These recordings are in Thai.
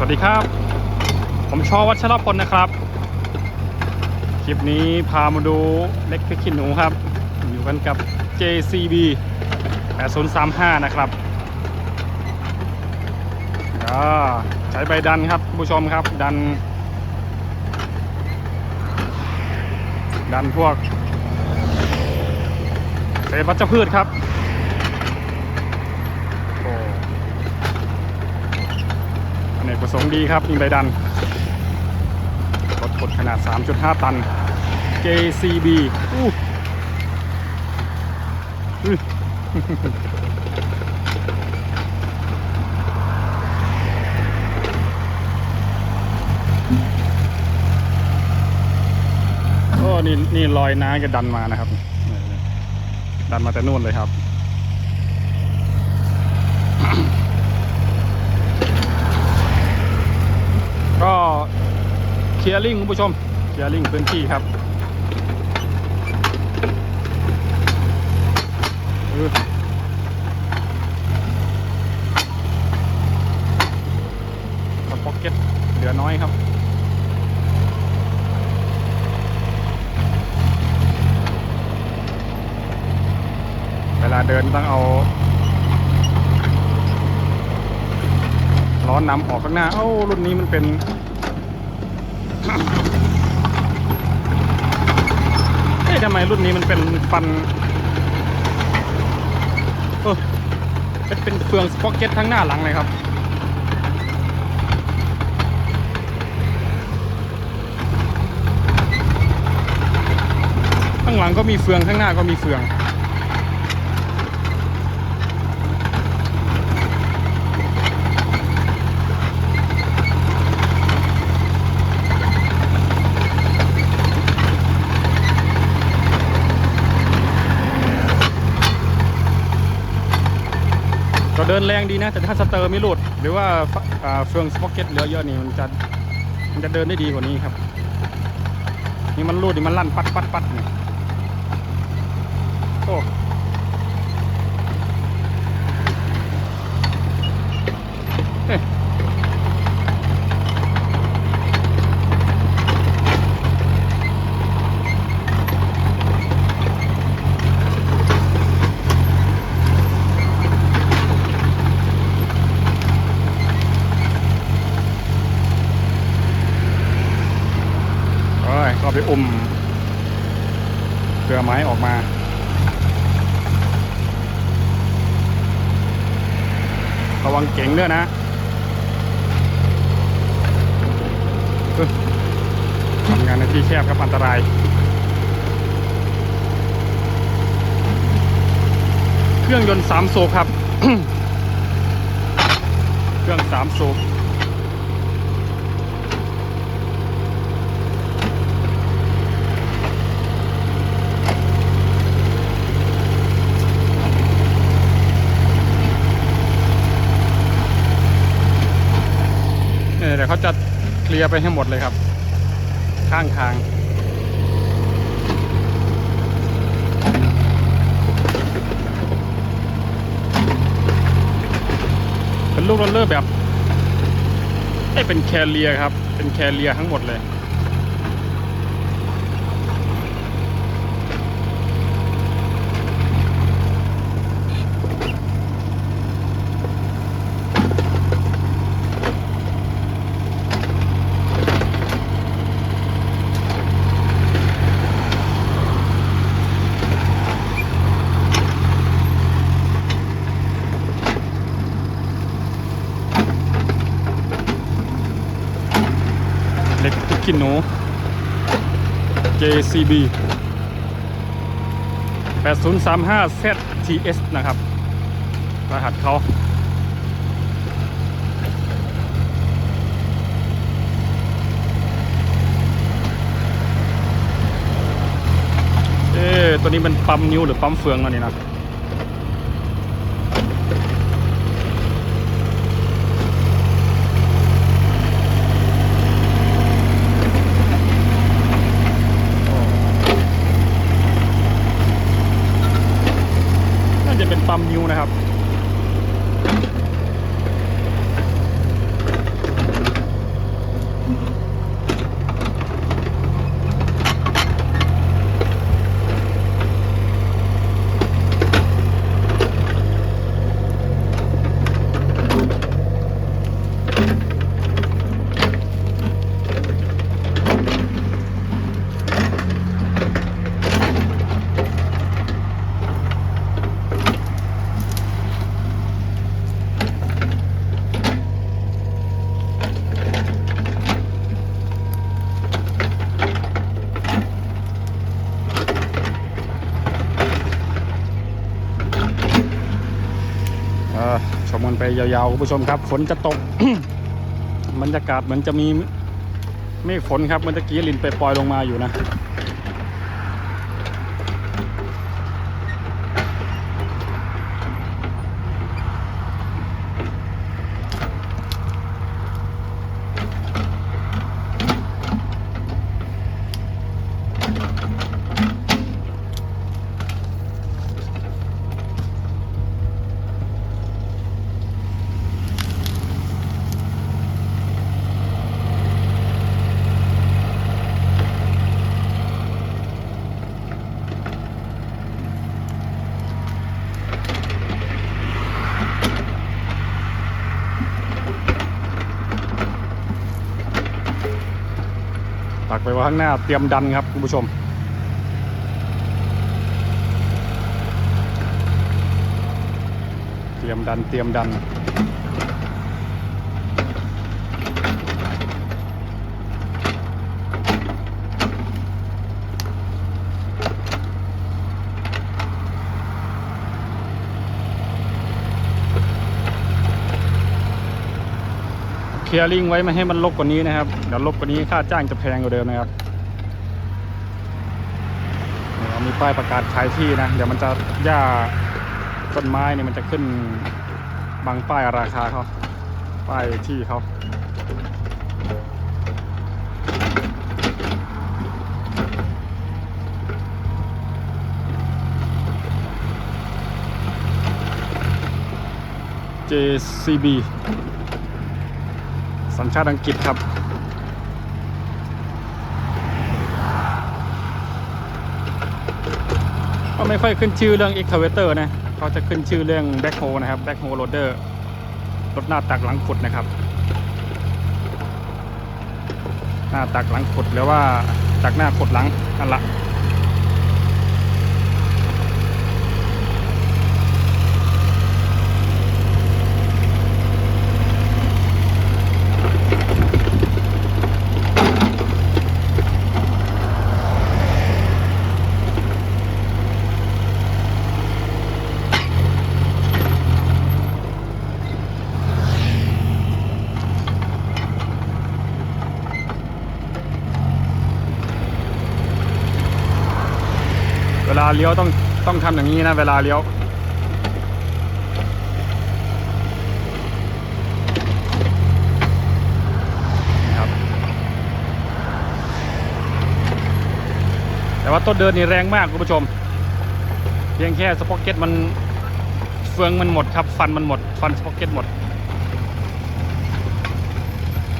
สวัสดีครับ ผมชอวัชรพลนะครับ คลิปนี้พามาดูเล็กพริกขี้หนูครับ อยู่กันกับ JCB 8035 นะครับก็ใช้ใบดันครับผู้ชมครับดัน ดันพวกเศษวัชพืชครับโอ้อเนก ประสงค์ดีครับยิงใบดันรถกดขนาด 3.5 ตัน JCB อู้อื้อโอ้นี่นี่ลอยน้ำก็ดันมานะครับ ดันมาแต่นู่นเลยครับ ก็เคลียร์ลิงคุณผู้ชมเคลียร์ลิงพื้นที่ครับอื้อสป็อกเก็ตเหลือน้อยครับเวลาเดินต้องเอา อนำออกข้างหน้า เอ้า รุ่นนี้มันเป็น เอ๊ะทำไมรุ่นนี้มันเป็นฟันเออเป็นเป็นเฟืองสป็อกเก็ตทั้งหน้าหลังเลยครับข้างหลังก็มีเฟืองข้างหน้าก็มีเฟือง เดินแรงดีนะ แต่ถ้าสเตอร์ไม่หลุด หรือว่าเฟืองสป็อกเก็ตเหลือเยอะนี่มันจะมันจะเดินได้ดีกว่านี้ครับ นี่มันรูดนี่มันลั่นปัดปัดปัดเนี่ยโอ้ะโอ้ยก็ไปอุ้ม เรือไม้ออกมา ระวังเก่งด้วยนะเอ้ยทำงานในที่แคบครับอันตรายเครื่องยนต์สามสูบครับ เครื่องสามสูบเนี่ยเดี๋ยวเขาจะเค ลียร์ไปให้หมดเลยครับ ข้างทางเป็นลูกรอลเลอร์แบบไม่เป็นแคเรียครับ เป็นแคเรียทั้งหมดเลย เลิ่นหนู JCB 8035 ZTS นะครับ รหัสเขาเอ๊ตัวนี้มันปั๊มนิ้วหรือปั๊มเฟืองแล้วนี่นะ จะเป็นปั๊มนิ้วนะครับันไปยาวๆคุณผู้ชมครับฝนจะตก บรรยากาศเหมือนจะมีเมฆฝนครับเมื่อตะกี้ลินไปปล่อยลงมาอยู่นะ ตักไปว่าข้างหน้าเตรียมดันครับคุณผู้ชม เตรียมดันเตรียมดัน เคลียร์ลิงไว้ไม่ให้มันลกกว่านี้นะครับ เดี๋ยวลกกว่านี้ค่าจ้างจะแพงกว่าเดิมนะครับเนี่ยเรามีป้ายประกาศขายที่นะ เดี๋ยวมันจะหญ้าต้นไม้เนี่ยมันจะขึ้นบางป้ายราคาเขาป้ายที่เขาเจซีบี สัญชาติอังกฤษครับ ก็ไม่ค่อยขึ้นชื่อเรื่อง excavator นะเขาจะขึ้นชื่อเรื่อง b a c k h o นะครับ backhoe loader รถหน้าตักหลังขุดนะครับ หน้าตักหลังขุดหรือว่าตักหน้าขุดหลังนั่นละ เลาเลี้ยวต้องต้องทำอย่างนี้นะ เวลาเลี้ยว แต่ว่าต้นเดินนี่แรงมากคุณผู้ชม เพียงแค่สป็อกเก็ตมันเฟืองมันหมดครับ ฟันมันหมด ฟันสป็อกเก็ตหมด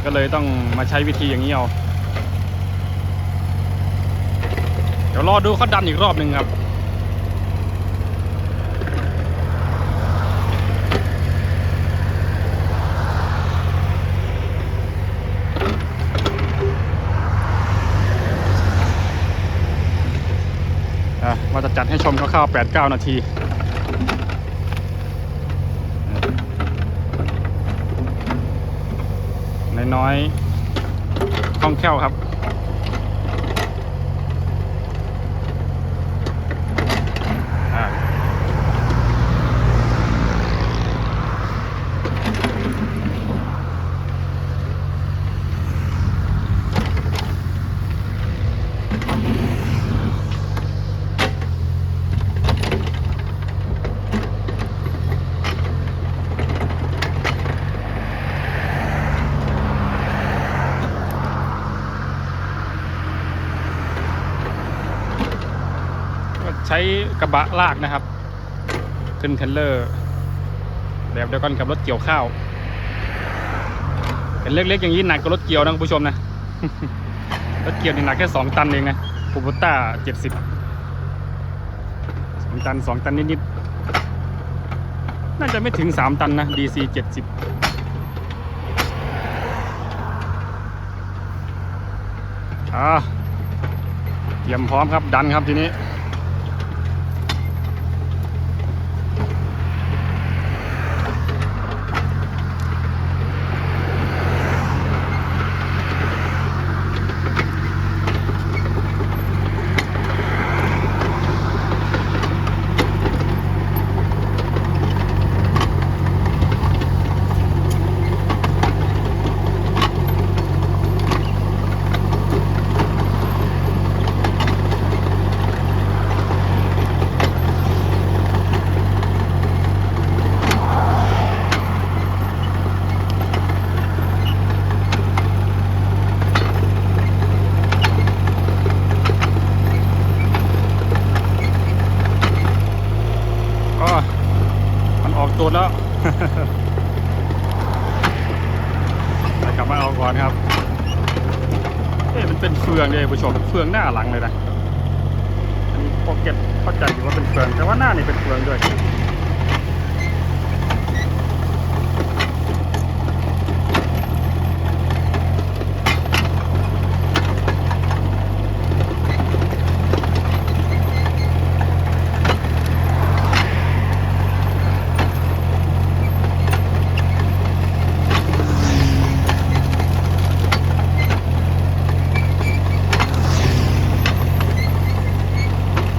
ก็เลยต้องมาใช้วิธีอย่างนี้เอา เดี๋ยวรอดูเขาดันอีกรอบหนึ่งครับ อะว่าจะจัดให้ชมคร่าวๆ8 9 นาที น้อยๆคล่องแคล่วครับ ใช้กระบะลากนะครับ ขึ้นเทรลเลอร์แบบเดียวกันกับรถเกี่ยวข้าวเป็นเล็กๆอย่างนี้หนักกว่ารถเกี่ยวนะคุณผู้ชมนะรถเกี่ยวนี่หนักแค่2ตันเองนะคูบูต้า70 2ตัน2ตันนิดๆน่าจะไม่ถึง3ตันนะ DC 70อ่าเตรียมพร้อมครับดันครับทีนี้ อ ก่อนครับ เอ๊ะมันเป็น เฟืองเลยผู้ชมเฟืองหน้าหลังเลยนะอันนี้โปเก็ตเข้าใจอยู่ว่าเป็นเฟืองแต่ว่าหน้านี่เป็นเฟืองด้วย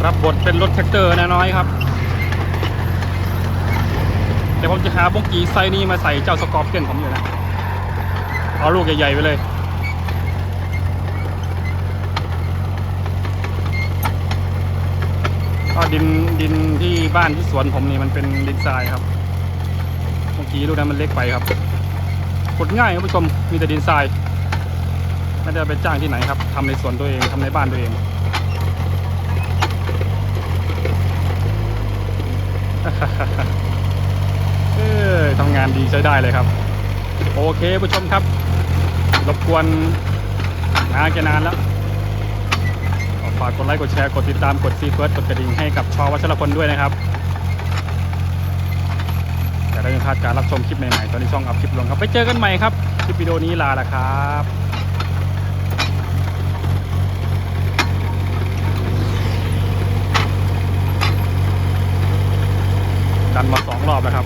รับบทเป็นรถแท็กเตอร์น้อยครับเดี๋ยวผมจะหาบงกีไซนี้มาใส่เจ้าสกอร์เพียนผมอยู่นะ เอาลูกใหญ่ ๆ ไปเลย ก็ดินดินที่บ้านที่สวนผมนี่มันเป็นดินทรายครับบางทีลูกนั้นมันเล็กไปครับขดง่ายครับผู้ชมมีแต่ดินทรายไม่ได้ไปจ้างที่ไหนครับทำในสวนตัวเองทำในบ้านตัวเอง เออทำงานดีใช้ได้เลยครับ โอเคผู้ชมครับ รบกวนงานจะนานแล้วฝากกดไลค์กดแชร์กดติดตามกดซีเฟิร์สกดกระดิ่งให้กับชอวัชรพลด้วยนะครับจะได้ไม่พลาดการรับชมคลิปใหม่ๆตอนนี้ช่องอัพคลิปลงครับ ไปเจอกันใหม่ครับ คลิปวิดีโอนี้ลาละครับันมาสองรอบนะครับ